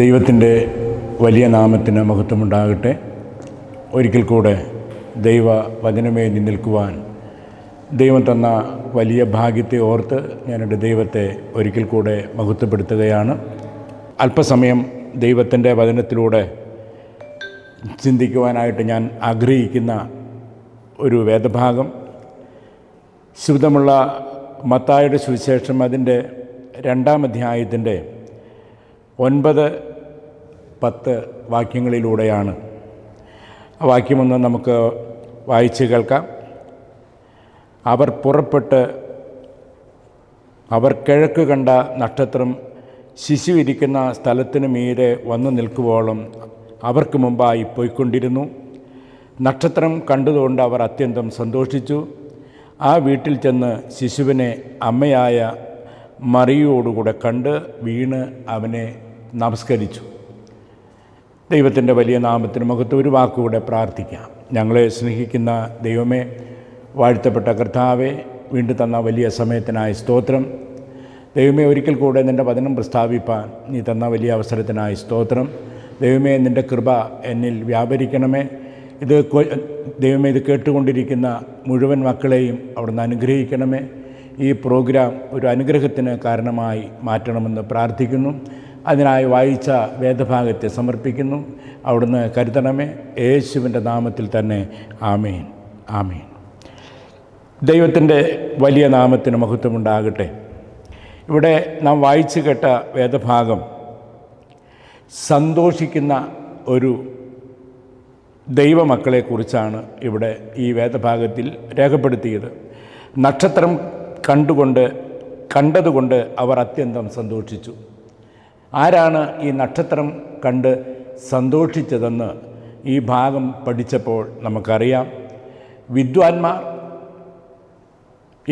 ദൈവത്തിന്റെ വലിയ നാമത്തിന് മഹത്വമുണ്ടാകട്ടെ. ഒരിക്കൽ കൂടെ ദൈവ വചനമേന്തി നിൽക്കുവാൻ ദൈവം തന്ന വലിയ ഭാഗ്യത്തെ ഓർത്ത് ഞാൻ എന്റെ ദൈവത്തെ ഒരിക്കൽ കൂടെ മഹത്വപ്പെടുത്തുകയാണ്. അല്പസമയം ദൈവത്തിന്റെ വചനത്തിലൂടെ ചിന്തിക്കുവാനായിട്ട് ഞാൻ ആഗ്രഹിക്കുന്ന ഒരു വേദഭാഗം. ശുദ്ധമുള്ള മത്തായുടെ സുവിശേഷം അതിന്റെ രണ്ടാം അധ്യായത്തിന്റെ ഒൻപത് പത്ത് വാക്യങ്ങളിലൂടെയാണ്. ആ വാക്യമൊന്ന് നമുക്ക് വായിച്ച് കേൾക്കാം. അവർ പുറപ്പെട്ട് അവർ കിഴക്ക് കണ്ട നക്ഷത്രം ശിശു ഇരിക്കുന്ന സ്ഥലത്തിന് മീരെ വന്നു നിൽക്കുവോളം അവർക്ക് മുമ്പായി പോയിക്കൊണ്ടിരുന്നു. നക്ഷത്രം കണ്ടതുകൊണ്ട് അവർ അത്യന്തം സന്തോഷിച്ചു. ആ വീട്ടിൽ ചെന്ന് ശിശുവിനെ അമ്മയായ മറിയോടുകൂടെ കണ്ട് വീണ് അവനെ നമസ്കരിച്ചു. ദൈവത്തിന്റെ വലിയ നാമത്തിന് മുഖത്ത് ഒരു വാക്കുകൂടെ പ്രാർത്ഥിക്കാം. ഞങ്ങളെ സ്നേഹിക്കുന്ന ദൈവമേ വാഴ്ത്തപ്പെട്ട കർത്താവെ വീണ്ടും തന്ന വലിയ സമയത്തിനായി സ്തോത്രം. ദൈവമേ ഒരിക്കൽ കൂടെ നിന്റെ വചനം പ്രസ്താവിപ്പാൻ നീ തന്ന വലിയ അവസരത്തിനായി സ്തോത്രം. ദൈവമേ നിന്റെ കൃപ എന്നിൽ വ്യാപരിക്കണമേ. ഇത് ദൈവമേ ഇത് കേട്ടുകൊണ്ടിരിക്കുന്ന മുഴുവൻ മക്കളെയും അവിടുന്ന് അനുഗ്രഹിക്കണമേ. ഈ പ്രോഗ്രാം ഒരു അനുഗ്രഹത്തിന് കാരണമായി മാറ്റണമെന്ന് പ്രാർത്ഥിക്കുന്നു. അതിനായി വായിച്ച വേദഭാഗത്തെ സമർപ്പിക്കുന്നു. അവിടുന്ന് കരുതണമേ. യേശുവിന്റെ നാമത്തിൽ തന്നെ ആമീൻ. ആമീൻ. ദൈവത്തിന്റെ വലിയ നാമത്തിന് മഹത്വമുണ്ടാകട്ടെ. ഇവിടെ നാം വായിച്ചു കേട്ട വേദഭാഗം സന്തോഷിക്കുന്ന ഒരു ദൈവമക്കളെക്കുറിച്ചാണ് ഇവിടെ ഈ വേദഭാഗത്തിൽ രേഖപ്പെടുത്തിയത്. നക്ഷത്രം കണ്ടുകൊണ്ട് കണ്ടതുകൊണ്ട് അവർ അത്യന്തം സന്തോഷിച്ചു. ആരാണ് ഈ നക്ഷത്രം കണ്ട് സന്തോഷിച്ചതെന്ന് ഈ ഭാഗം പഠിച്ചപ്പോൾ നമുക്കറിയാം. വിദ്വാൻമാർ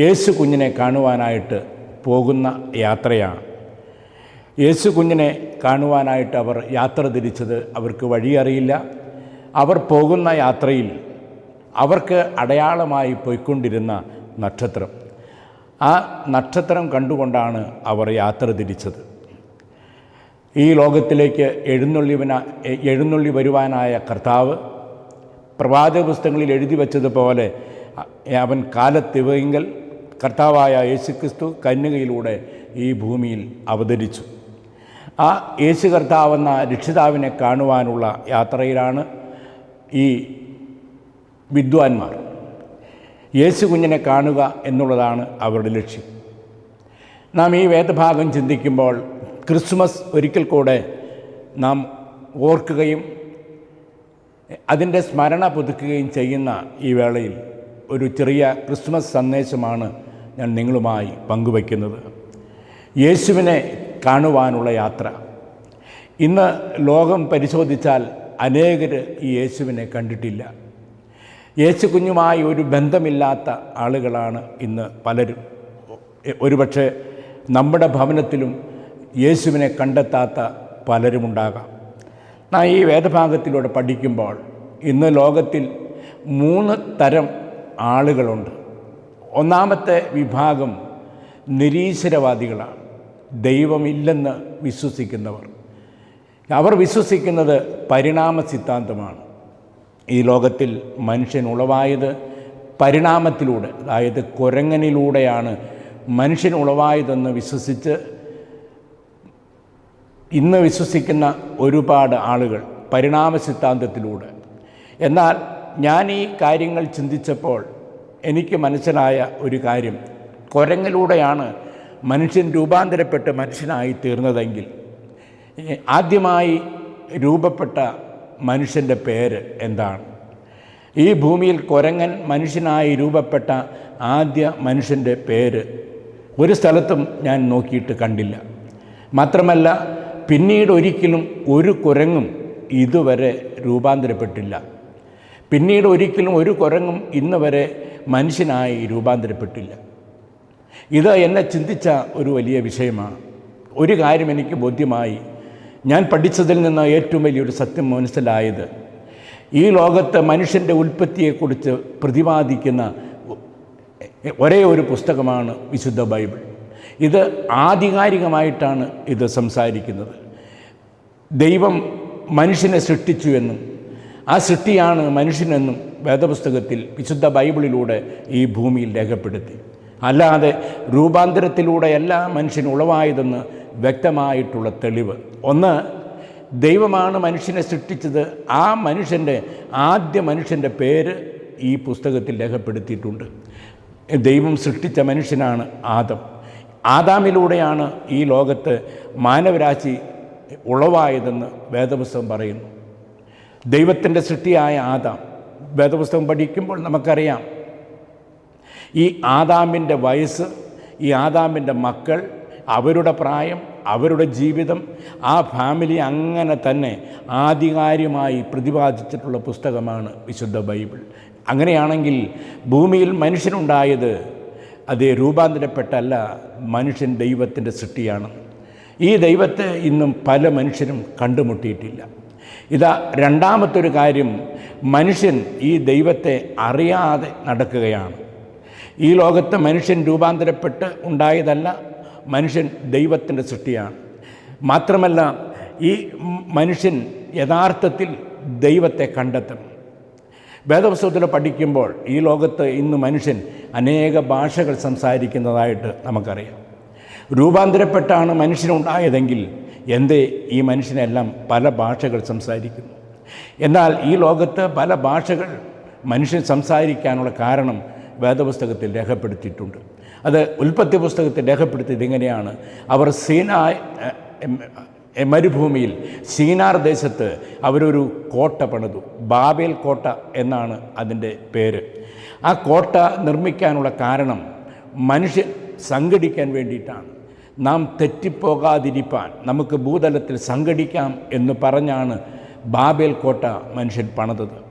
യേശു കുഞ്ഞിനെ കാണുവാനായിട്ട് പോകുന്ന യാത്രയാണ്. യേശു കുഞ്ഞിനെ കാണുവാനായിട്ട് അവർ യാത്ര തിരിച്ചത് അവർക്ക് വഴിയറിയില്ല. അവർ പോകുന്ന യാത്രയിൽ അവർക്ക് അടയാളമായി പോയിക്കൊണ്ടിരുന്ന നക്ഷത്രം. ആ നക്ഷത്രം കണ്ടുകൊണ്ടാണ് അവർ യാത്ര തിരിച്ചത്. ഈ ലോകത്തിലേക്ക് എഴുന്നള്ളിവന എഴുന്നള്ളി വരുവാനായ കർത്താവ് പ്രവാചക പുസ്തകങ്ങളിൽ എഴുതി വച്ചതുപോലെ അവൻ കാലത്തിവയെങ്കിൽ കർത്താവായ യേശുക്രിസ്തു കന്യകയിലൂടെ ഈ ഭൂമിയിൽ അവതരിച്ചു. ആ യേശു കർത്താവെന്ന രക്ഷിതാവിനെ കാണുവാനുള്ള യാത്രയിലാണ് ഈ വിദ്വാൻമാർ. യേശു കുഞ്ഞിനെ കാണുക എന്നുള്ളതാണ് അവരുടെ ലക്ഷ്യം. നാം ഈ വേദഭാഗം ചിന്തിക്കുമ്പോൾ ക്രിസ്മസ് ഒരിക്കൽ കൂടെ നാം ഓർക്കുകയും അതിന്റെ സ്മരണ പുതുക്കുകയും ചെയ്യുന്ന ഈ വേളയിൽ ഒരു ചെറിയ ക്രിസ്മസ് സന്ദേശമാണ് ഞാൻ നിങ്ങളുമായി പങ്കുവയ്ക്കുന്നത്. യേശുവിനെ കാണുവാനുള്ള യാത്ര. ഇന്ന് ലോകം പരിശോധിച്ചാൽ അനേകർ ഈ യേശുവിനെ കണ്ടിട്ടില്ല. യേശു കുഞ്ഞുമായി ഒരു ബന്ധമില്ലാത്ത ആളുകളാണ് ഇന്ന് പലരും. ഒരുപക്ഷെ നമ്മുടെ ഭവനത്തിലും യേശുവിനെ കണ്ടെത്താത്ത പലരുമുണ്ടാകാം. നാം ഈ വേദഭാഗത്തിലൂടെ പഠിക്കുമ്പോൾ ഇന്ന് ലോകത്തിൽ മൂന്ന് തരം ആളുകളുണ്ട്. ഒന്നാമത്തെ വിഭാഗം നിരീശ്വരവാദികളാണ്. ദൈവമില്ലെന്ന് വിശ്വസിക്കുന്നവർ. അവർ വിശ്വസിക്കുന്നത് പരിണാമ സിദ്ധാന്തമാണ്. ഈ ലോകത്തിൽ മനുഷ്യൻ ഉളവായത് പരിണാമത്തിലൂടെ അതായത് കുരങ്ങനിലൂടെയാണ് മനുഷ്യൻ ഉളവായതെന്ന് വിശ്വസിച്ച് ഇന്ന് വിശ്വസിക്കുന്ന ഒരുപാട് ആളുകൾ പരിണാമ സിദ്ധാന്തത്തിലൂടെ. എന്നാൽ ഞാൻ ഈ കാര്യങ്ങൾ ചിന്തിച്ചപ്പോൾ എനിക്ക് മനസ്സിലായ ഒരു കാര്യം. കുരങ്ങിലൂടെയാണ് മനുഷ്യൻ രൂപാന്തരപ്പെട്ട് മനുഷ്യനായി തീർന്നതെങ്കിൽ ആദ്യമായി രൂപപ്പെട്ട മനുഷ്യന്റെ പേര് എന്താണ്? ഈ ഭൂമിയിൽ കുരങ്ങൻ മനുഷ്യനായി രൂപപ്പെട്ട ആദ്യ മനുഷ്യന്റെ പേര് ഒരു സ്ഥലത്തും ഞാൻ നോക്കിയിട്ട് കണ്ടില്ല. മാത്രമല്ല പിന്നീട് ഒരിക്കലും ഒരു കുരങ്ങും ഇതുവരെ രൂപാന്തരപ്പെട്ടില്ല. പിന്നീട് ഒരിക്കലും ഒരു കുരങ്ങും ഇന്ന് വരെ മനുഷ്യനായി രൂപാന്തരപ്പെട്ടില്ല. ഇത് എന്നെ ചിന്തിച്ച ഒരു വലിയ വിഷയമാണ്. ഒരു കാര്യം എനിക്ക് ബോധ്യമായി. ഞാൻ പഠിച്ചതിൽ നിന്ന് ഏറ്റവും വലിയൊരു സത്യം മനസ്സിലായത് ഈ ലോകത്ത് മനുഷ്യന്റെ ഉൽപ്പത്തിയെക്കുറിച്ച് പ്രതിപാദിക്കുന്ന ഒരേ ഒരു പുസ്തകമാണ് വിശുദ്ധ ബൈബിൾ. ഇത് ആധികാരികമായിട്ടാണ് ഇത് സംസാരിക്കുന്നത്. ദൈവം മനുഷ്യനെ സൃഷ്ടിച്ചു എന്നും ആ സൃഷ്ടിയാണ് മനുഷ്യനെന്നും വേദപുസ്തകത്തിൽ വിശുദ്ധ ബൈബിളിലൂടെ ഈ ഭൂമിയിൽ രേഖപ്പെടുത്തി. അല്ലാതെ രൂപാന്തരത്തിലൂടെയല്ല മനുഷ്യൻ ഉളവായതെന്ന് വ്യക്തമായിട്ടുള്ള തെളിവ്. ഒന്ന് ദൈവമാണ് മനുഷ്യനെ സൃഷ്ടിച്ചത്. ആ മനുഷ്യന്റെ ആദ്യ മനുഷ്യന്റെ പേര് ഈ പുസ്തകത്തിൽ രേഖപ്പെടുത്തിയിട്ടുണ്ട്. ദൈവം സൃഷ്ടിച്ച മനുഷ്യനാണ് ആദം. ആദാമിലൂടെയാണ് ഈ ലോകത്ത് മാനവരാശി ഉളവായതെന്ന് വേദപുസ്തകം പറയുന്നു. ദൈവത്തിന്റെ സൃഷ്ടിയായ ആദാം. വേദപുസ്തകം പഠിക്കുമ്പോൾ നമുക്കറിയാം. ഈ ആദാമിന്റെ വയസ്സ് ഈ ആദാമിന്റെ മക്കൾ അവരുടെ പ്രായം അവരുടെ ജീവിതം ആ ഫാമിലി അങ്ങനെ തന്നെ ആധികാരികമായി പ്രതിപാദിച്ചിട്ടുള്ള പുസ്തകമാണ് വിശുദ്ധ ബൈബിൾ. അങ്ങനെയാണെങ്കിൽ ഭൂമിയിൽ മനുഷ്യനുണ്ടായത് അത് രൂപാന്തരപ്പെട്ടല്ല മനുഷ്യൻ ദൈവത്തിന്റെ സൃഷ്ടിയാണ്. ഈ ദൈവത്തെ ഇന്നും പല മനുഷ്യരും കണ്ടുമുട്ടിയിട്ടില്ല. ഇതാ രണ്ടാമത്തൊരു കാര്യം മനുഷ്യൻ ഈ ദൈവത്തെ അറിയാതെ നടക്കുകയാണ്. ഈ ലോകത്ത് മനുഷ്യൻ രൂപാന്തരപ്പെട്ട് ഉണ്ടായതല്ല മനുഷ്യൻ ദൈവത്തിന്റെ സൃഷ്ടിയാണ്. മാത്രമല്ല ഈ മനുഷ്യൻ യഥാർത്ഥത്തിൽ ദൈവത്തെ കണ്ടെത്തണം വേദപുസ്തകത്തിൽ പഠിക്കുമ്പോൾ ഈ ലോകത്ത് ഇന്ന് മനുഷ്യൻ അനേക ഭാഷകൾ സംസാരിക്കുന്നതായിട്ട് നമുക്കറിയാം. രൂപാന്തരപ്പെട്ടാണ് മനുഷ്യനുണ്ടായതെങ്കിൽ എന്തേ ഈ മനുഷ്യനെല്ലാം പല ഭാഷകൾ സംസാരിക്കുന്നു? എന്നാൽ ഈ ലോകത്ത് പല ഭാഷകൾ മനുഷ്യൻ സംസാരിക്കാനുള്ള കാരണം വേദപുസ്തകത്തിൽ രേഖപ്പെടുത്തിയിട്ടുണ്ട്. അത് ഉൽപ്പത്തി പുസ്തകത്തിൽ രേഖപ്പെടുത്തിയത് ഇങ്ങനെയാണ്. അവർ സീനായ് മരുഭൂമിയിൽ സീനാർ ദേശത്ത് അവരൊരു കോട്ട പണിതു. ബാബേൽ കോട്ട എന്നാണ് അതിന്റെ പേര്. ആ കോട്ട നിർമ്മിക്കാനുള്ള കാരണം മനുഷ്യൻ സംഘടിക്കാൻ വേണ്ടിയിട്ടാണ്. നാം തെറ്റിപ്പോകാതിരിപ്പാൻ നമുക്ക് ഭൂതലത്തിൽ സംഘടിക്കാം എന്ന് പറഞ്ഞാണ് ബാബേൽ കോട്ട മനുഷ്യൻ പണിതത്.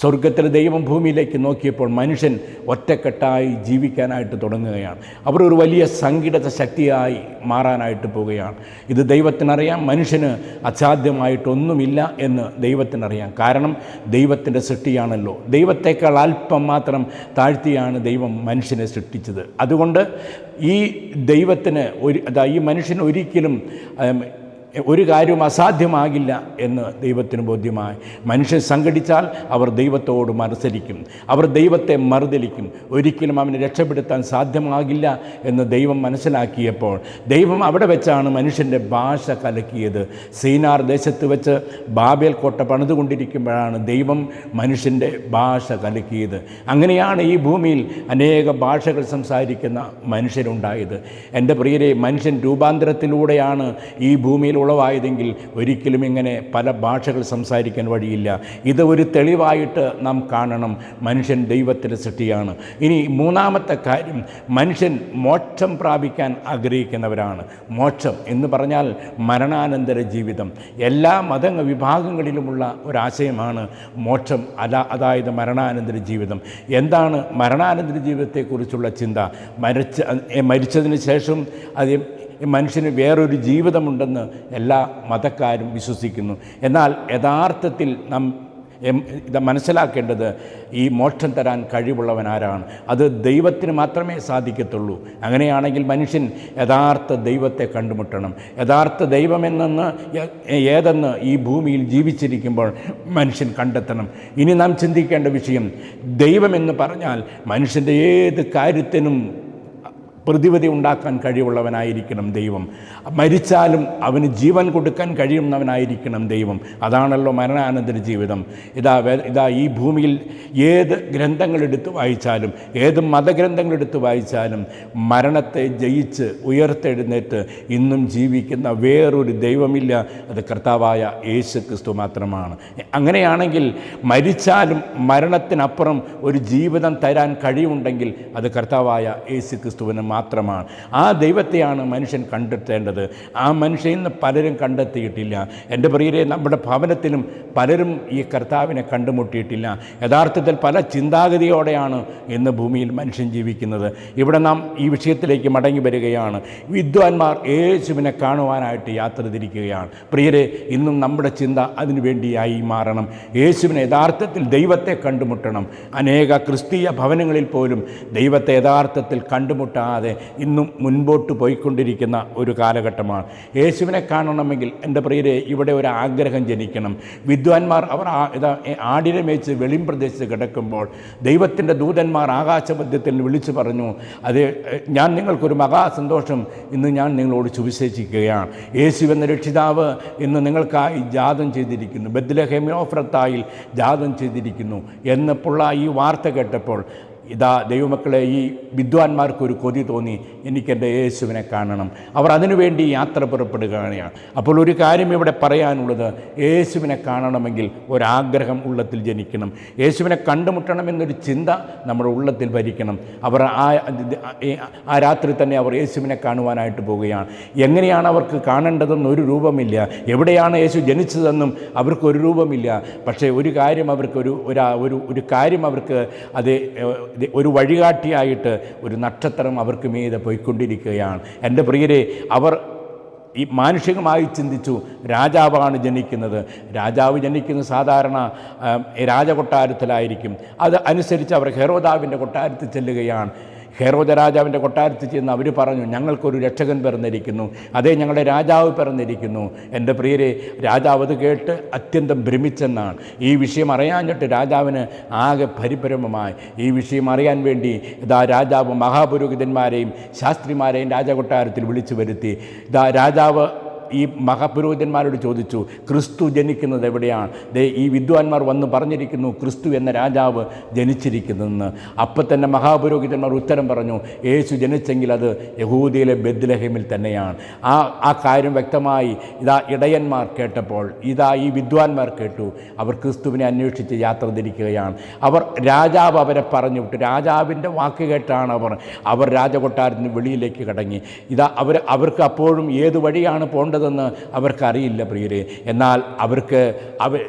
സ്വർഗത്തിലെ ദൈവം ഭൂമിയിലേക്ക് നോക്കിയപ്പോൾ മനുഷ്യൻ ഒറ്റക്കെട്ടായി ജീവിക്കാനായിട്ട് തുടങ്ങുകയാണ്. അവർ ഒരു വലിയ സംഘടിത ശക്തിയായി മാറാനായിട്ട് പോവുകയാണ്. ഇത് ദൈവത്തിനറിയാം. മനുഷ്യന് അസാധ്യമായിട്ടൊന്നുമില്ല എന്ന് ദൈവത്തിനറിയാം. കാരണം ദൈവത്തിന്റെ സൃഷ്ടിയാണല്ലോ. ദൈവത്തേക്കാൾ അല്പം മാത്രം താഴ്ത്തിയാണ് ദൈവം മനുഷ്യനെ സൃഷ്ടിച്ചത്. അതുകൊണ്ട് ഈ ദൈവത്തിന് ഒരു ഈ മനുഷ്യന് ഒരിക്കലും ഒരു കാര്യവും അസാധ്യമാകില്ല എന്ന് ദൈവത്തിന് ബോധ്യമായി. മനുഷ്യൻ സംഘടിച്ചാൽ അവർ ദൈവത്തോട് മത്സരിക്കും അവർ ദൈവത്തെ മറുതലിക്കും ഒരിക്കലും അവനെ രക്ഷപ്പെടുത്താൻ സാധ്യമാകില്ല എന്ന് ദൈവം മനസ്സിലാക്കിയപ്പോൾ ദൈവം അവിടെ വെച്ചാണ് മനുഷ്യന്റെ ഭാഷ കലക്കിയത്. സീനാർ ദേശത്ത് വെച്ച് ബാബേൽ കോട്ട പണിതുകൊണ്ടിരിക്കുമ്പോഴാണ് ദൈവം മനുഷ്യന്റെ ഭാഷ കലക്കിയത്. അങ്ങനെയാണ് ഈ ഭൂമിയിൽ അനേക ഭാഷകൾ സംസാരിക്കുന്ന മനുഷ്യരുണ്ടായത്. എന്റെ പ്രിയരെ മനുഷ്യൻ രൂപാന്തരത്തിലൂടെയാണ് ഈ ഭൂമിയിൽ ഉളവായതെങ്കിൽ ഒരിക്കലും ഇങ്ങനെ പല ഭാഷകൾ സംസാരിക്കാൻ വഴിയില്ല. ഇത് ഒരു തെളിവായിട്ട് നാം കാണണം. മനുഷ്യൻ ദൈവത്തിന്റെ സൃഷ്ടിയാണ്. ഇനി മൂന്നാമത്തെ കാര്യം മനുഷ്യൻ മോക്ഷം പ്രാപിക്കാൻ ആഗ്രഹിക്കുന്നവരാണ്. മോക്ഷം എന്ന് പറഞ്ഞാൽ മരണാനന്തര ജീവിതം. എല്ലാ മത വിഭാഗങ്ങളിലുമുള്ള ഒരാശയമാണ് മോക്ഷം അല അതായത് മരണാനന്തര ജീവിതം. എന്താണ് മരണാനന്തര ജീവിതത്തെക്കുറിച്ചുള്ള ചിന്ത? മരിച്ച മരിച്ചതിന് ശേഷം അത് മനുഷ്യന് വേറൊരു ജീവിതമുണ്ടെന്ന് എല്ലാ മതക്കാരും വിശ്വസിക്കുന്നു. എന്നാൽ യഥാർത്ഥത്തിൽ നാം ഇത് മനസ്സിലാക്കേണ്ടത് ഈ മോക്ഷം തരാൻ കഴിവുള്ളവൻ ആരാണ് അത് ദൈവത്തിന് മാത്രമേ സാധിക്കത്തുള്ളൂ. അങ്ങനെയാണെങ്കിൽ മനുഷ്യൻ യഥാർത്ഥ ദൈവത്തെ കണ്ടുമുട്ടണം. യഥാർത്ഥ ദൈവമെന്നെന്ന് ഏതെന്ന് ഈ ഭൂമിയിൽ ജീവിച്ചിരിക്കുമ്പോൾ മനുഷ്യൻ കണ്ടെത്തണം. ഇനി നാം ചിന്തിക്കേണ്ട വിഷയം ദൈവമെന്ന് പറഞ്ഞാൽ മനുഷ്യന്റെ ഏത് കാര്യത്തിനും പ്രതിവിധി ഉണ്ടാക്കാൻ കഴിവുള്ളവനായിരിക്കണം ദൈവം. മരിച്ചാലും അവന് ജീവൻ കൊടുക്കാൻ കഴിയുന്നവനായിരിക്കണം ദൈവം. അതാണല്ലോ മരണാനന്തര ജീവിതം. ഇതാ ഇതാ ഈ ഭൂമിയിൽ ഏത് ഗ്രന്ഥങ്ങളെടുത്ത് വായിച്ചാലും ഏത് മതഗ്രന്ഥങ്ങളെടുത്ത് വായിച്ചാലും മരണത്തെ ജയിച്ച് ഉയർത്തെഴുന്നേറ്റ് ഇന്നും ജീവിക്കുന്ന വേറൊരു ദൈവമില്ല. അത് കർത്താവായ യേശു ക്രിസ്തു മാത്രമാണ്. അങ്ങനെയാണെങ്കിൽ മരിച്ചാലും മരണത്തിനപ്പുറം ഒരു ജീവിതം തരാൻ കഴിവുണ്ടെങ്കിൽ അത് കർത്താവായ യേശു ക്രിസ്തുവിന് മാത്രമാണ്. ആ ദൈവത്തെയാണ് മനുഷ്യൻ കണ്ടെത്തേണ്ടത്. ആ മനുഷ്യൻ ഇന്ന് പലരും കണ്ടെത്തിയിട്ടില്ല. എന്റെ പ്രിയരെ നമ്മുടെ ഭവനത്തിലും പലരും ഈ കർത്താവിനെ കണ്ടുമുട്ടിയിട്ടില്ല. യഥാർത്ഥത്തിൽ പല ചിന്താഗതിയോടെയാണ് ഇന്ന് ഭൂമിയിൽ മനുഷ്യൻ ജീവിക്കുന്നത്. ഇവിടെ നാം ഈ വിഷയത്തിലേക്ക് മടങ്ങി വരികയാണ്. വിദ്വാൻമാർ യേശുവിനെ കാണുവാനായിട്ട് യാത്ര തിരിക്കുകയാണ്. പ്രിയരെ ഇന്നും നമ്മുടെ ചിന്ത അതിനു വേണ്ടിയായി മാറണം. യേശുവിനെ യഥാർത്ഥത്തിൽ ദൈവത്തെ കണ്ടുമുട്ടണം. അനേക ക്രിസ്തീയ ഭവനങ്ങളിൽ പോലും ദൈവത്തെ യഥാർത്ഥത്തിൽ കണ്ടുമുട്ടാതെ ഇന്നും മുൻപോട്ട് പോയിക്കൊണ്ടിരിക്കുന്ന ഒരു കാലഘട്ടമാണ്. യേശുവിനെ കാണണമെങ്കിൽ എന്റെ പ്രിയരെ ഇവിടെ ഒരു ആഗ്രഹം ജനിക്കണം. വിദ്വാൻമാർ അവർ ഇതാ ആടിനെ മേച്ച് വെളിം പ്രദേശത്ത് കിടക്കുമ്പോൾ ദൈവത്തിന്റെ ദൂതന്മാർ ആകാശമധ്യത്തിൽ വിളിച്ചു പറഞ്ഞു അത് ഞാൻ നിങ്ങൾക്കൊരു മഹാസന്തോഷം. ഇന്ന് ഞാൻ നിങ്ങളോട് സുവിശേഷിക്കുകയാണ്. യേശു എന്ന രക്ഷിതാവ് ഇന്ന് നിങ്ങൾക്കായി ജാതം ചെയ്തിരിക്കുന്നു. ബദ്ലഹെമിയോഫ്രത്തായിൽ ജാതം ചെയ്തിരിക്കുന്നു എന്നപ്പോൾ ഈ വാർത്ത കേട്ടപ്പോൾ ഇതാ ദൈവമക്കളെ ഈ വിദ്വാൻമാർക്കൊരു കൊതി തോന്നി. എനിക്കെന്റെ യേശുവിനെ കാണണം. അവർ അതിനുവേണ്ടി യാത്ര പുറപ്പെടുകയാണ്. അപ്പോൾ ഒരു കാര്യം ഇവിടെ പറയാനുള്ളത്. യേശുവിനെ കാണണമെങ്കിൽ ഒരാഗ്രഹം ഉള്ളത്തിൽ ജനിക്കണം. യേശുവിനെ കണ്ടുമുട്ടണം എന്നൊരു ചിന്ത നമ്മുടെ ഉള്ളത്തിൽ ഭരിക്കണം. അവർ ആ ആ രാത്രി തന്നെ അവർ യേശുവിനെ കാണുവാനായിട്ട് പോവുകയാണ്. എങ്ങനെയാണ് അവർക്ക് കാണേണ്ടതെന്ന് ഒരു രൂപമില്ല. എവിടെയാണ് യേശു ജനിച്ചതെന്നും അവർക്കൊരു രൂപമില്ല. പക്ഷേ ഒരു കാര്യം അവർക്കൊരു ഒരു ഒരു കാര്യം അവർക്ക് അത് ഒരു വഴികാട്ടിയായിട്ട് ഒരു നക്ഷത്രം അവർക്ക് മീതെ പോയിക്കൊണ്ടിരിക്കുകയാണ്. എന്റെ പ്രിയരെ അവർ ഈ മാനുഷികമായി ചിന്തിച്ചു രാജാവാണ് ജനിക്കുന്നത്. രാജാവ് ജനിക്കുന്നത് സാധാരണ രാജകൊട്ടാരത്തിലായിരിക്കും. അത് അനുസരിച്ച് അവർ ഹെറോദാവിന്റെ കൊട്ടാരത്തിൽ ചെല്ലുകയാണ്. ഹെറോദ രാജാവിന്റെ കൊട്ടാരത്തിൽ ചെന്ന് അവർ പറഞ്ഞു ഞങ്ങൾക്കൊരു രക്ഷകൻ പിറന്നിരിക്കുന്നു അതേ ഞങ്ങളുടെ രാജാവ് പിറന്നിരിക്കുന്നു. എന്റെ പ്രിയരെ രാജാവ് അത് കേട്ട് അത്യന്തം ഭ്രമിച്ചെന്നാണ്. ഈ വിഷയം അറിയാഞ്ഞിട്ട് രാജാവിന് ആകെ പരിഭ്രമമായി. ഈ വിഷയം അറിയാൻ വേണ്ടി ഇതാ രാജാവ് മഹാപുരോഹിതന്മാരെയും ശാസ്ത്രിമാരെയും രാജകൊട്ടാരത്തിൽ വിളിച്ചു വരുത്തി. ഇതാ രാജാവ് ഈ മഹാപുരോഹിതന്മാരോട് ചോദിച്ചു ക്രിസ്തു ജനിക്കുന്നത് എവിടെയാണ്? ദേ ഈ വിദ്വാൻമാർ വന്ന് പറഞ്ഞിരിക്കുന്നു ക്രിസ്തു എന്ന രാജാവ് ജനിച്ചിരിക്കുന്നതെന്ന് അപ്പം തന്നെ മഹാപുരോഹിതന്മാർ ഉത്തരം പറഞ്ഞു യേശു ജനിച്ചെങ്കിൽ അത് യഹൂദിയിലെ ബദ്ലഹേമിൽ തന്നെയാണ്. ആ ആ കാര്യം വ്യക്തമായി ഇതാ ഇടയന്മാർ കേട്ടപ്പോൾ ഇതാ ഈ വിദ്വാൻമാർ കേട്ടു അവർ ക്രിസ്തുവിനെ അന്വേഷിച്ച് യാത്ര തിരിക്കുകയാണ്. അവർ രാജാവ് അവരെ പറഞ്ഞു വിട്ടു രാജാവിന്റെ വാക്ക് കേട്ടാണ് അവർ അവർ രാജകൊട്ടാരത്തിന് വെളിയിലേക്ക് കടങ്ങി. ഇതാ അവർ അവർക്ക് അപ്പോഴും ഏത് വഴിയാണ് പോകേണ്ടതെന്ന് അവർക്കറിയില്ല പ്രിയരെ. എന്നാൽ അവർക്ക് അവർ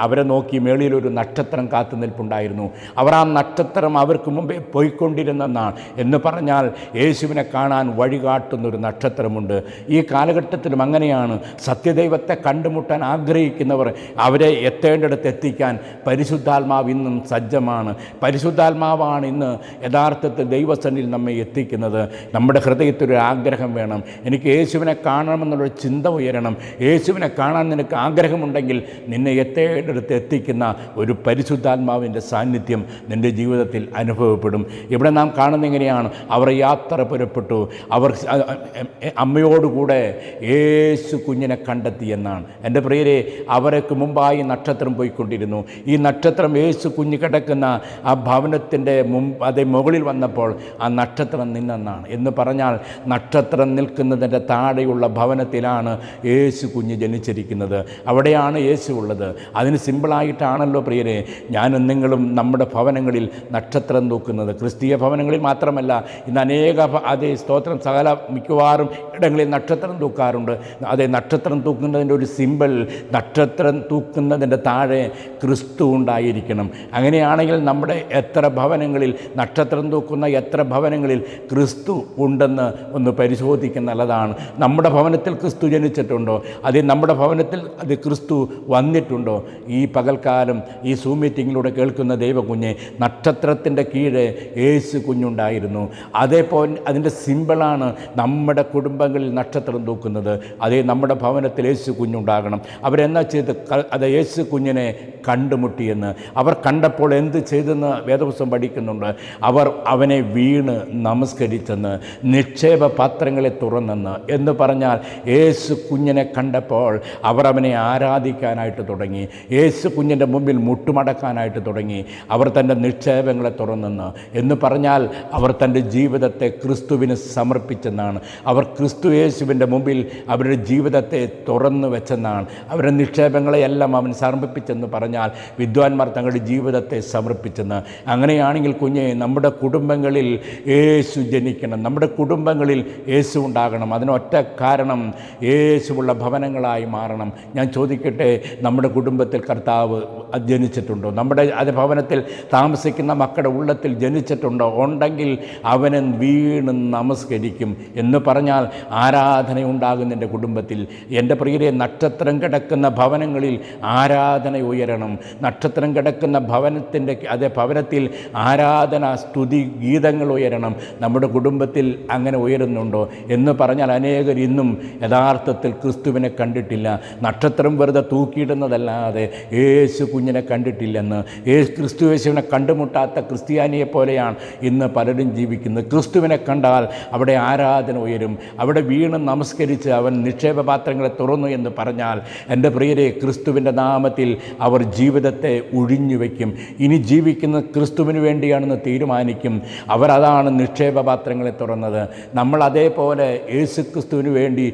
അവരെ നോക്കി മേളിലൊരു നക്ഷത്രം കാത്തു നിൽപ്പുണ്ടായിരുന്നു. അവർ ആ നക്ഷത്രം അവർക്ക് മുമ്പേ പോയിക്കൊണ്ടിരുന്നെന്നാണ്. എന്ന് പറഞ്ഞാൽ യേശുവിനെ കാണാൻ വഴി വഴികാട്ടുന്നൊരു നക്ഷത്രമുണ്ട്. ഈ കാലഘട്ടത്തിലും അങ്ങനെയാണ്. സത്യദൈവത്തെ കണ്ടുമുട്ടാൻ ആഗ്രഹിക്കുന്നവർ അവരെ എത്തേണ്ടിടത്ത് എത്തിക്കാൻ പരിശുദ്ധാത്മാവ് ഇന്നും സജ്ജമാണ്. പരിശുദ്ധാത്മാവാണ് ഇന്ന് യഥാർത്ഥത്തിൽ ദൈവസന്നിൽ നമ്മെ എത്തിക്കുന്നത്. നമ്മുടെ ഹൃദയത്തിൽ ഒരു ആഗ്രഹം വേണം. എനിക്ക് യേശുവിനെ കാണണമെന്നുള്ളൊരു ചിന്ത ഉയരണം. യേശുവിനെ കാണാൻ നിനക്ക് ആഗ്രഹമുണ്ടെങ്കിൽ നിന്നെ എത്തേടടുത്ത് എത്തിക്കുന്ന ഒരു പരിശുദ്ധാത്മാവിന്റെ സാന്നിധ്യം നിന്റെ ജീവിതത്തിൽ അനുഭവപ്പെടും. ഇവിടെ നാം കാണുന്ന എങ്ങനെയാണ്? അവർ യാത്ര പുരപ്പെട്ടു. അവർ അമ്മയോടുകൂടെ യേശു കുഞ്ഞിനെ കണ്ടെത്തി എന്നാണ്. എന്റെ പ്രിയരെ അവർക്ക് മുമ്പായി നക്ഷത്രം പോയിക്കൊണ്ടിരുന്നു. ഈ നക്ഷത്രം യേശു കുഞ്ഞ് കിടക്കുന്ന ആ ഭവനത്തിന്റെ മുമ്പ് അതേ മുകളിൽ വന്നപ്പോൾ ആ നക്ഷത്രം നിന്നെന്നാണ്. എന്ന് പറഞ്ഞാൽ നക്ഷത്രം നിൽക്കുന്നതിന്റെ താഴെയുള്ള ഭവനത്തിലാണ് യേശു കുഞ്ഞ് ജനിച്ചിരിക്കുന്നത്. അവിടെയാണ് യേശു ഉള്ളത്. അതിന് സിമ്പിളായിട്ടാണല്ലോ പ്രിയരെ ഞാനും നിങ്ങളും നമ്മുടെ ഭവനങ്ങളിൽ നക്ഷത്രം തൂക്കുന്നത് ക്രിസ്തീയ ഭവനങ്ങളിൽ മാത്രമല്ല ഇന്ന് അനേക അതേ സ്തോത്രം സകല മിക്കവാറും ഇടങ്ങളിൽ നക്ഷത്രം തൂക്കാറുണ്ട്. അതേ നക്ഷത്രം തൂക്കുന്നതിന്റെ ഒരു സിമ്പിൾ നക്ഷത്രം തൂക്കുന്നതിന്റെ താഴെ ക്രിസ്തു ഉണ്ടായിരിക്കണം. അങ്ങനെയാണെങ്കിൽ നമ്മുടെ എത്ര ഭവനങ്ങളിൽ നക്ഷത്രം തൂക്കുന്ന എത്ര ഭവനങ്ങളിൽ ക്രിസ്തു ഉണ്ടെന്ന് ഒന്ന് പരിശോധിക്കുന്ന നല്ലതാണ്. നമ്മുടെ ഭവനത്തിൽ ക്രിസ്തു ജനിച്ചിട്ടുണ്ടോ? അത് നമ്മുടെ ഭവനത്തിൽ അത് ക്രിസ്തു വന്നിട്ടുണ്ടോ? ഈ പകൽക്കാലം ഈ സൂ മീറ്റിങ്ങിലൂടെ കേൾക്കുന്ന ദൈവകുഞ്ഞ് നക്ഷത്രത്തിന്റെ കീഴെ യേശു കുഞ്ഞുണ്ടായിരുന്നു. അതേപോലെ അതിന്റെ സിമ്പിളാണ് നമ്മുടെ കുടുംബങ്ങളിൽ നക്ഷത്രം തൂക്കുന്നത്. അതേ നമ്മുടെ ഭവനത്തിൽ യേശു കുഞ്ഞുണ്ടാകണം. അവരെന്നാ ചെയ്ത് അത് യേശു കുഞ്ഞിനെ കണ്ടുമുട്ടിയെന്ന്. അവർ കണ്ടപ്പോൾ എന്ത് ചെയ്തെന്ന് വേദപുസ്തകം പഠിക്കുന്നുണ്ട്. അവർ അവനെ വീണ് നമസ്കരിച്ചെന്ന് നിക്ഷേപ പാത്രങ്ങളെ തുറന്നെന്ന് എന്ന് പറഞ്ഞാൽ യേശു യേശു കുഞ്ഞിനെ കണ്ടപ്പോൾ അവർ അവനെ ആരാധിക്കാനായിട്ട് തുടങ്ങി. യേശു കുഞ്ഞിന്റെ മുമ്പിൽ മുട്ടുമടക്കാനായിട്ട് തുടങ്ങി. അവർ തന്റെ നിക്ഷേപങ്ങളെ തുറന്നെന്ന്. എന്ന് പറഞ്ഞാൽ അവർ തന്റെ ജീവിതത്തെ ക്രിസ്തുവിന് സമർപ്പിച്ചെന്നാണ്. അവർ ക്രിസ്തു യേശുവിന്റെ മുമ്പിൽ അവരുടെ ജീവിതത്തെ തുറന്നു വെച്ചെന്നാണ്. അവരുടെ നിക്ഷേപങ്ങളെയെല്ലാം അവൻ സമർപ്പിച്ചെന്ന് പറഞ്ഞാൽ വിദ്വാൻമാർ തങ്ങളുടെ ജീവിതത്തെ സമർപ്പിച്ചെന്ന്. അങ്ങനെയാണെങ്കിൽ കുഞ്ഞെ നമ്മുടെ കുടുംബങ്ങളിൽ യേശു ജനിക്കണം. നമ്മുടെ കുടുംബങ്ങളിൽ യേശു ഉണ്ടാകണം. അതിനൊറ്റ കാരണം യേശുവുള്ള ഭവനങ്ങളായി മാറണം. ഞാൻ ചോദിക്കട്ടെ നമ്മുടെ കുടുംബത്തിൽ കർത്താവ് ജനിച്ചിട്ടുണ്ടോ? നമ്മുടെ അത് ഭവനത്തിൽ താമസിക്കുന്ന മക്കളുടെ ഉള്ളത്തിൽ ജനിച്ചിട്ടുണ്ടോ? ഉണ്ടെങ്കിൽ അവനെ വീണ് നമസ്കരിക്കും എന്ന് പറഞ്ഞാൽ ആരാധന ഉണ്ടാകുന്ന എന്റെ കുടുംബത്തിൽ. എന്റെ പ്രിയരെ നക്ഷത്രം കിടക്കുന്ന ഭവനങ്ങളിൽ ആരാധന ഉയരണം. നക്ഷത്രം കിടക്കുന്ന ഭവനത്തിന്റെ അതേ ഭവനത്തിൽ ആരാധന സ്തുതി ഗീതങ്ങൾ ഉയരണം. നമ്മുടെ കുടുംബത്തിൽ അങ്ങനെ ഉയരുന്നുണ്ടോ എന്ന് പറഞ്ഞാൽ അനേകർ ഇന്നും യഥാർത്ഥത്തിൽ ക്രിസ്തുവിനെ കണ്ടിട്ടില്ല. നക്ഷത്രം വെറുതെ തൂക്കിയിടുന്നതല്ലാതെ യേശു കുഞ്ഞിനെ കണ്ടിട്ടില്ലെന്ന്. യേശു ക്രിസ്തു യേശുവിനെ കണ്ടുമുട്ടാത്ത ക്രിസ്ത്യാനിയെ പോലെയാണ് ഇന്ന് പലരും ജീവിക്കുന്നത്. ക്രിസ്തുവിനെ കണ്ടാൽ അവിടെ ആരാധന ഉയരും. അവിടെ വീണ് നമസ്കരിച്ച് അവൻ നിക്ഷേപപാത്രങ്ങളെ തുറന്നു എന്ന് പറഞ്ഞാൽ എന്റെ പ്രിയരെ ക്രിസ്തുവിന്റെ നാമത്തിൽ അവർ ജീവിതത്തെ ഒഴിഞ്ഞു വയ്ക്കും. ഇനി ജീവിക്കുന്ന ക്രിസ്തുവിന് വേണ്ടിയാണെന്ന് തീരുമാനിക്കും. അവരതാണ് നിക്ഷേപപാത്രങ്ങളെ തുറന്നത്. നമ്മൾ അതേപോലെ യേശു ക്രിസ്തുവിന് വേണ്ടി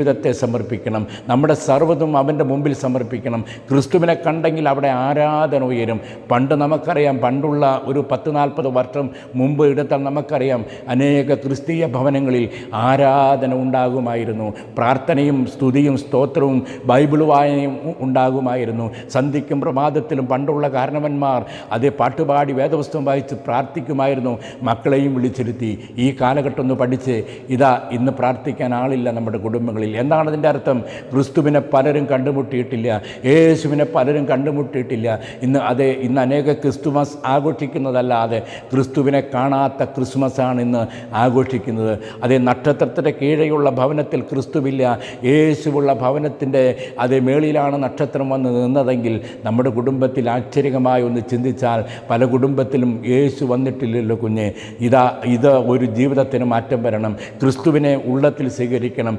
ജീവിതത്തെ സമർപ്പിക്കണം. നമ്മുടെ സർവതും അവന്റെ മുമ്പിൽ സമർപ്പിക്കണം. ക്രിസ്തുവിനെ കണ്ടെങ്കിൽ അവിടെ ആരാധന ഉയരും. പണ്ട് നമുക്കറിയാം പണ്ടുള്ള ഒരു പത്ത് നാൽപ്പത് വർഷം മുമ്പ് എടുത്താൽ നമുക്കറിയാം അനേക ക്രിസ്തീയ ഭവനങ്ങളിൽ ആരാധന ഉണ്ടാകുമായിരുന്നു. പ്രാർത്ഥനയും സ്തുതിയും സ്തോത്രവും ബൈബിൾ വായനയും ഉണ്ടാകുമായിരുന്നു. സന്ധിക്കും പ്രമാദത്തിലും പണ്ടുള്ള കാരണവന്മാർ അത് പാട്ടുപാടി വേദപുസ്തകം വായിച്ച് പ്രാർത്ഥിക്കുമായിരുന്നു. മക്കളെയും വിളിച്ചിരുത്തി ഈ കാലഘട്ടം ഒന്ന് പഠിച്ച്. ഇതാ ഇന്ന് പ്രാർത്ഥിക്കാൻ ആളില്ല നമ്മുടെ കുടുംബങ്ങളിൽ. എന്താണ് അതിന്റെ അർത്ഥം? ക്രിസ്തുവിനെ പലരും കണ്ടുമുട്ടിയിട്ടില്ല. യേശുവിനെ പലരും കണ്ടുമുട്ടിയിട്ടില്ല. ഇന്ന് അതെ ഇന്ന് അനേക ക്രിസ്തുമസ് ആഘോഷിക്കുന്നതല്ലാതെ ക്രിസ്തുവിനെ കാണാത്ത ക്രിസ്മസ് ആണ് ഇന്ന് ആഘോഷിക്കുന്നത്. അതേ നക്ഷത്രത്തിന്റെ കീഴെയുള്ള ഭവനത്തിൽ ക്രിസ്തുവില്ല. യേശുവുള്ള ഭവനത്തിന്റെ അതേ മേളിലാണ് നക്ഷത്രം വന്ന് നിന്നതെങ്കിൽ നമ്മുടെ കുടുംബത്തിൽ ആശ്ചര്യമായി ഒന്ന് ചിന്തിച്ചാൽ പല കുടുംബത്തിലും യേശു വന്നിട്ടില്ലല്ലോ കുഞ്ഞ്. ഇതാ ഇത് ഒരു ജീവിതത്തിന് മാറ്റം വരണം. ക്രിസ്തുവിനെ ഉള്ളത്തിൽ സ്വീകരിക്കണം.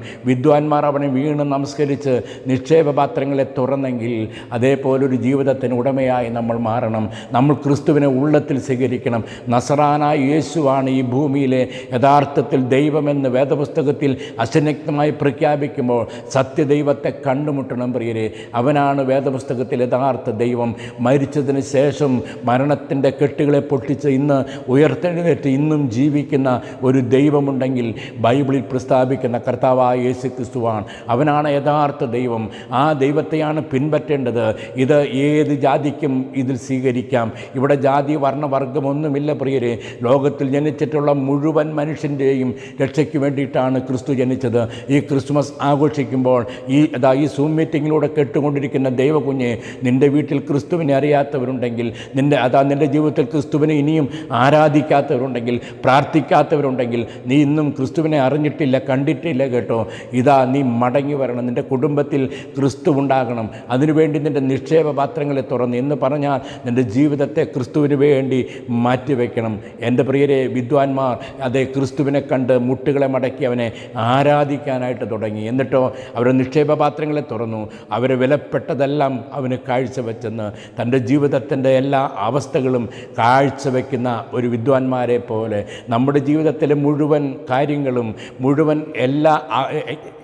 വിദ്വാൻമാർ അവനെ വീണ് നമസ്കരിച്ച് നിക്ഷേപപാത്രങ്ങളെ തുറന്നെങ്കിൽ അതേപോലൊരു ജീവിതത്തിന് ഉടമയായി നമ്മൾ മാറണം. നമ്മൾ ക്രിസ്തുവിനെ ഉള്ളത്തിൽ സ്വീകരിക്കണം. നസറാനായ യേശുവാണ് ഈ ഭൂമിയിലെ യഥാർത്ഥത്തിൽ ദൈവമെന്ന് വേദപുസ്തകത്തിൽ അസന്നിഗ്ധമായി പ്രഖ്യാപിക്കുമ്പോൾ സത്യദൈവത്തെ കണ്ടുമുട്ടണം പ്രിയരെ. അവനാണ് വേദപുസ്തകത്തിൽ യഥാർത്ഥ ദൈവം. മരിച്ചതിന് ശേഷം മരണത്തിന്റെ കെട്ടുകളെ പൊട്ടിച്ച് ഇന്ന് ഉയർത്തെഴുന്നേറ്റ് ഇന്നും ജീവിക്കുന്ന ഒരു ദൈവമുണ്ടെങ്കിൽ ബൈബിളിൽ പ്രസ്താവിക്കുന്ന കർത്താവായ യേശു ക്രിസ്തുവാണ് അവനാണ് യഥാർത്ഥ ദൈവം. ആ ദൈവത്തെയാണ് പിൻപറ്റേണ്ടത്. ഇത് ഏത് ജാതിക്കും ഇതിൽ സ്വീകരിക്കാം. ഇവിടെ ജാതി വർണവർഗമൊന്നുമില്ല പ്രിയരെ. ലോകത്തിൽ ജനിച്ചിട്ടുള്ള മുഴുവൻ മനുഷ്യന്റെയും രക്ഷയ്ക്ക് വേണ്ടിയിട്ടാണ് ക്രിസ്തു ജനിച്ചത്. ഈ ക്രിസ്മസ് ആഘോഷിക്കുമ്പോൾ ഈ അതാ ഈ സൂം മീറ്റിങ്ങിലൂടെ കേട്ടുകൊണ്ടിരിക്കുന്ന ദൈവകുഞ്ഞെ നിന്റെ വീട്ടിൽ ക്രിസ്തുവിനെ അറിയാത്തവരുണ്ടെങ്കിൽ നിന്റെ അതാ നിന്റെ ജീവിതത്തിൽ ക്രിസ്തുവിനെ ഇനിയും ആരാധിക്കാത്തവരുണ്ടെങ്കിൽ പ്രാർത്ഥിക്കാത്തവരുണ്ടെങ്കിൽ നീ ഇന്നും ക്രിസ്തുവിനെ അറിഞ്ഞിട്ടില്ല കണ്ടിട്ടില്ല കേട്ടോ. ഇതാ നീ മടങ്ങി വരണം. നിന്റെ കുടുംബത്തിൽ ക്രിസ്തു ഉണ്ടാകണം. അതിനുവേണ്ടി നിന്റെ നിക്ഷേപ പാത്രങ്ങളെ തുറന്ന്. എന്ന് പറഞ്ഞാൽ നിന്റെ ജീവിതത്തെ ക്രിസ്തുവിന് വേണ്ടി മാറ്റിവെക്കണം. എന്റെ പ്രിയരെ വിദ്വാൻമാർ അതേ ക്രിസ്തുവിനെ കണ്ട് മുട്ടുകളെ മടക്കി അവനെ ആരാധിക്കാനായിട്ട് തുടങ്ങി. എന്നിട്ടോ അവരുടെ നിക്ഷേപ പാത്രങ്ങളെ തുറന്നു. അവരെ വിലപ്പെട്ടതെല്ലാം അവന് കാഴ്ചവെച്ചെന്ന് തന്റെ ജീവിതത്തിന്റെ എല്ലാ അവസ്ഥകളും കാഴ്ചവെക്കുന്ന ഒരു വിദ്വാൻമാരെ പോലെ നമ്മുടെ ജീവിതത്തിലെ മുഴുവൻ കാര്യങ്ങളും മുഴുവൻ എല്ലാ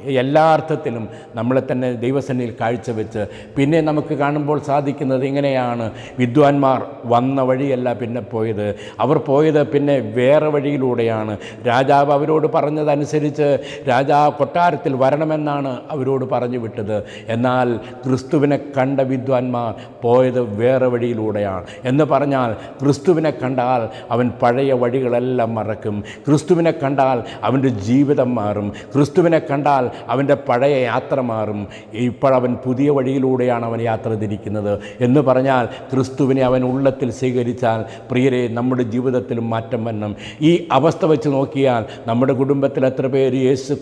എല്ലാ അർത്ഥത്തിലും നമ്മളെ തന്നെ ദൈവസന്നിധിയിൽ കാഴ്ചവെച്ച് പിന്നെ നമുക്ക് കാണുമ്പോൾ സാധിക്കുന്നത് ഇങ്ങനെയാണ്. വിദ്വാൻമാർ വന്ന വഴിയല്ല പിന്നെ പോയത്. അവർ പോയത് പിന്നെ വേറെ വഴിയിലൂടെയാണ്. രാജാവ് അവരോട് പറഞ്ഞതനുസരിച്ച് രാജാവ് കൊട്ടാരത്തിൽ വരണമെന്നാണ് അവരോട് പറഞ്ഞു വിട്ടത്. എന്നാൽ ക്രിസ്തുവിനെ കണ്ട വിദ്വാൻമാർ പോയത് വേറെ വഴിയിലൂടെയാണ്. എന്ന് പറഞ്ഞാൽ ക്രിസ്തുവിനെ കണ്ടാൽ അവൻ പഴയ വഴികളെല്ലാം മറക്കും. ക്രിസ്തുവിനെ കണ്ടാൽ അവന്റെ ജീവിതം മാറും. ക്രിസ്തുവിനെ കണ്ടാൽ അവന്റെ പഴയ യാത്ര മാറും. ഇപ്പോഴവൻ പുതിയ വഴിയിലൂടെയാണ് അവൻ യാത്ര തിരിക്കുന്നത്. എന്ന് പറഞ്ഞാൽ ക്രിസ്തുവിനെ അവൻ ഉള്ളത്തിൽ സ്വീകരിച്ചാൽ പ്രിയരെ നമ്മുടെ ജീവിതത്തിലും മാറ്റം വരണം. ഈ അവസ്ഥ വെച്ച് നോക്കിയാൽ നമ്മുടെ കുടുംബത്തിൽ എത്ര പേര് യേശു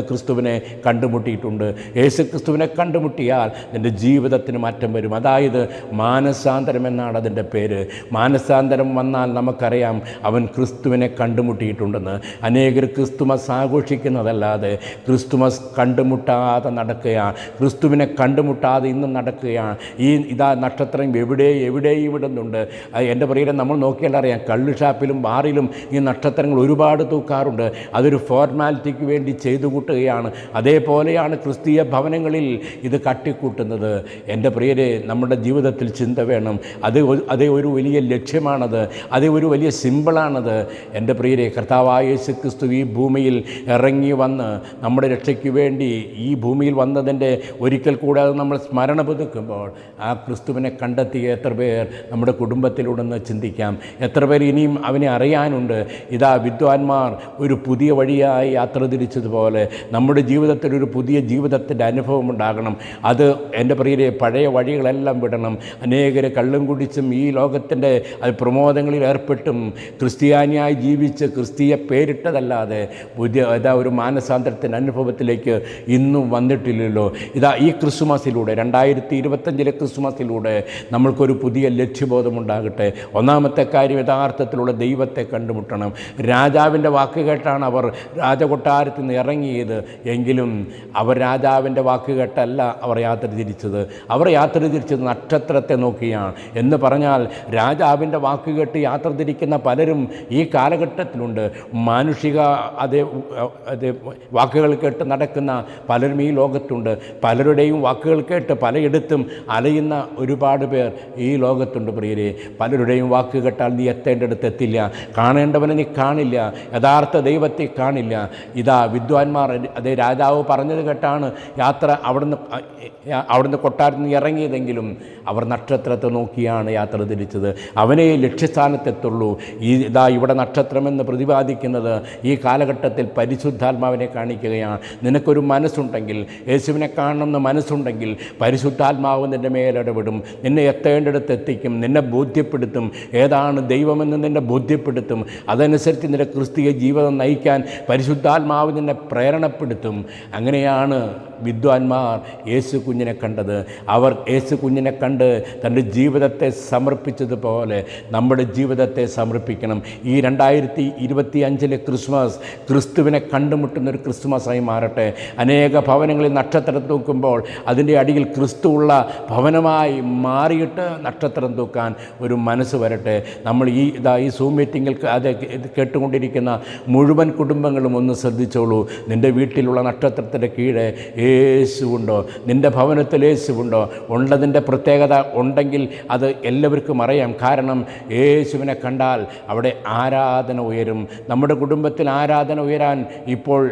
ക്രിസ്തുവിനെ കണ്ടുമുട്ടിയിട്ടുണ്ട്. യേശു ക്രിസ്തുവിനെ കണ്ടുമുട്ടിയാൽ നിന്റെ ജീവിതത്തിന് മാറ്റം വരും. അതായത് മാനസാന്തരം എന്നാണ് അതിന്റെ പേര്. മാനസാന്തരം വന്നാൽ നമുക്കറിയാം അവൻ ക്രിസ്തുവിനെ കണ്ടുമുട്ടിയിട്ടുണ്ടെന്ന്. അനേകർ ക്രിസ്തുമസ് ആഘോഷിക്കുന്നതല്ലാതെ ക്രിസ്തുമസ് ക്രിസ്മസ് കണ്ടുമുട്ടാതെ നടക്കുകയാണ്. ക്രിസ്തുവിനെ കണ്ടുമുട്ടാതെ ഇന്നും നടക്കുകയാണ്. ഈ ഇതാ നക്ഷത്രം എവിടെ എവിടെ ഇവിടുന്നുണ്ട്? എന്റെ പ്രിയരെ നമ്മൾ നോക്കിയാൽ അറിയാം. കള്ളുഷാപ്പിലും ബാറിലും ഈ നക്ഷത്രങ്ങൾ ഒരുപാട് തൂക്കാറുണ്ട്. അതൊരു ഫോർമാലിറ്റിക്ക് വേണ്ടി ചെയ്തു കൂട്ടുകയാണ്. അതേപോലെയാണ് ക്രിസ്തീയ ഭവനങ്ങളിൽ ഇത് കട്ടിക്കൂട്ടുന്നത്. എന്റെ പ്രിയരെ നമ്മുടെ ജീവിതത്തിൽ ചിന്ത വേണം. അത് അതേ ഒരു വലിയ ലക്ഷ്യമാണത്. അതേ ഒരു വലിയ സിമ്പിളാണത്. എന്റെ പ്രിയരെ കർത്താവായ യേശു ക്രിസ്തു ഈ ഭൂമിയിൽ ഇറങ്ങി വന്ന് നമ്മുടെ രക്ഷയ്ക്ക് വേണ്ടി ഈ ഭൂമിയിൽ വന്നതിന്റെ ഒരിക്കൽ കൂടാതെ നമ്മൾ സ്മരണ പുതുക്കുമ്പോൾ ആ ക്രിസ്തുവിനെ കണ്ടെത്തിയ എത്ര പേർ നമ്മുടെ കുടുംബത്തിലുണ്ടെന്ന് ചിന്തിക്കാം. എത്ര പേർ ഇനിയും അവനെ അറിയാനുണ്ട്. ഇതാ വിദ്വാൻമാർ ഒരു പുതിയ വഴിയായി യാത്ര തിരിച്ചതുപോലെ നമ്മുടെ ജീവിതത്തിൽ ഒരു പുതിയ ജീവിതത്തിന്റെ അനുഭവം ഉണ്ടാകണം. അത് എന്റെ പ്രിയരെ പഴയ വഴികളെല്ലാം വിടണം. അനേകരെ കള്ളും കുടിച്ചും ഈ ലോകത്തിന്റെ പ്രമോദങ്ങളിൽ ഏർപ്പെട്ടും. ക്രിസ്ത്യാനിയായി ജീവിച്ച് ക്രിസ്തീയ പേരിട്ടതല്ലാതെ പുതിയ ഇതാ ഒരു മാനസാന്തരത്തിന്റെ അനുഭവത്തിലേക്ക് ഇന്നും വന്നിട്ടില്ലല്ലോ. ഇതാ ഈ ക്രിസ്മസിലൂടെ രണ്ടായിരത്തി ഇരുപത്തഞ്ചിലെ ക്രിസ്മസിലൂടെ നമ്മൾക്കൊരു പുതിയ ലക്ഷ്യബോധമുണ്ടാകട്ടെ ഒന്നാമത്തെ കാര്യം യഥാർത്ഥത്തിലുള്ള ദൈവത്തെ കണ്ടുമുട്ടണം. രാജാവിന്റെ വാക്ക് കേട്ടാണ് അവർ രാജകൊട്ടാരത്തിൽ നിന്ന് ഇറങ്ങിയത്. എങ്കിലും അവർ രാജാവിന്റെ വാക്ക് കേട്ടല്ല അവർ യാത്ര തിരിച്ചത്. അവർ യാത്ര തിരിച്ചത് നക്ഷത്രത്തെ നോക്കിയാണ്. എന്ന് പറഞ്ഞാൽ രാജാവിന്റെ വാക്ക് കേട്ട് യാത്ര തിരിക്കുന്ന പലരും ഈ കാലഘട്ടത്തിലുണ്ട്. മാനുഷിക അതേ അതേ വാക്കുകൾ കേട്ട് നടക്കുന്ന പലരും ഈ ലോകത്തുണ്ട്. പലരുടെയും വാക്കുകൾ കേട്ട് പലയിടത്തും അലയുന്ന ഒരുപാട് പേർ ഈ ലോകത്തുണ്ട് പ്രിയരെ. പലരുടെയും വാക്ക് കേട്ടാൽ നീ എത്തേണ്ടടുത്ത് എത്തില്ല. കാണേണ്ടവനെ നീ കാണില്ല. യഥാർത്ഥ ദൈവത്തെ കാണില്ല. ഇതാ വിദ്വാൻമാർ അതേ രാജാവ് പറഞ്ഞത് കേട്ടാണ് യാത്ര അവിടുന്ന് അവിടുന്ന് കൊട്ടാരത്തിൽ നിന്ന് ഇറങ്ങിയതെങ്കിലും അവർ നക്ഷത്രത്തെ നോക്കിയാണ് യാത്ര തിരിച്ചത്. അവനെ ലക്ഷ്യസ്ഥാനത്തെത്തുള്ളൂ. ഈ ഇതാ ഇവിടെ നക്ഷത്രമെന്ന് പ്രതിപാദിക്കുന്നത് ഈ കാലഘട്ടത്തിൽ പരിശുദ്ധാത്മാവിനെ കാണിക്കുകയാണ്. നിനക്കൊരു മനസ്സുണ്ടെങ്കിൽ യേശുവിനെ കാണണമെന്ന് മനസ്സുണ്ടെങ്കിൽ പരിശുദ്ധാത്മാവ് നിന്റെ മേലിടപെടും നിന്നെ എത്തേണ്ടടുത്ത് എത്തിക്കും നിന്നെ ബോധ്യപ്പെടുത്തും. ഏതാണ് ദൈവമെന്ന് നിന്നെ ബോധ്യപ്പെടുത്തും. അതനുസരിച്ച് നിന്റെ ക്രിസ്തീയ ജീവിതം നയിക്കാൻ പരിശുദ്ധാത്മാവ് നിന്നെ പ്രേരണപ്പെടുത്തും. അങ്ങനെയാണ് വിദ്വാൻമാർ യേശു കുഞ്ഞിനെ കണ്ടത്. അവർ യേശു കുഞ്ഞിനെ കണ്ട് തന്റെ ജീവിതത്തെ സമർപ്പിച്ചതുപോലെ നമ്മുടെ ജീവിതത്തെ സമർപ്പിക്കണം. ഈ രണ്ടായിരത്തി ഇരുപത്തി അഞ്ചിലെ ക്രിസ്മസ് ക്രിസ്തുവിനെ കണ്ടുമുട്ടുന്ന ഒരു ക്രിസ്മസായി മാറട്ടെ. അനേക ഭവനങ്ങളിൽ നക്ഷത്രം തൂക്കുമ്പോൾ അതിന്റെ അടിയിൽ ക്രിസ്തു ഉള്ള ഭവനമായി മാറിയിട്ട് നക്ഷത്രം തൂക്കാൻ ഒരു മനസ്സ് വരട്ടെ. നമ്മൾ ഈ ഇതാ ഈ സൂം മീറ്റിങ്ങിൽ അത് കേട്ടുകൊണ്ടിരിക്കുന്ന മുഴുവൻ കുടുംബങ്ങളും ഒന്ന് ശ്രദ്ധിച്ചോളൂ. നിന്റെ വീട്ടിലുള്ള നക്ഷത്രത്തിന്റെ കീഴെ യേശുണ്ടോ നിന്റെ ഭവനത്തിൽ യേശുണ്ടോ ഉള്ളതിന്റെ പ്രത്യേകത ഉണ്ടെങ്കിൽ അത് എല്ലാവർക്കും അറിയാം. കാരണം യേശുവിനെ കണ്ടാൽ അവിടെ ആരാധന ഉയരും. നമ്മുടെ കുടുംബത്തിൽ ആരാധന ഉയരാൻ ഇപ്പോൾ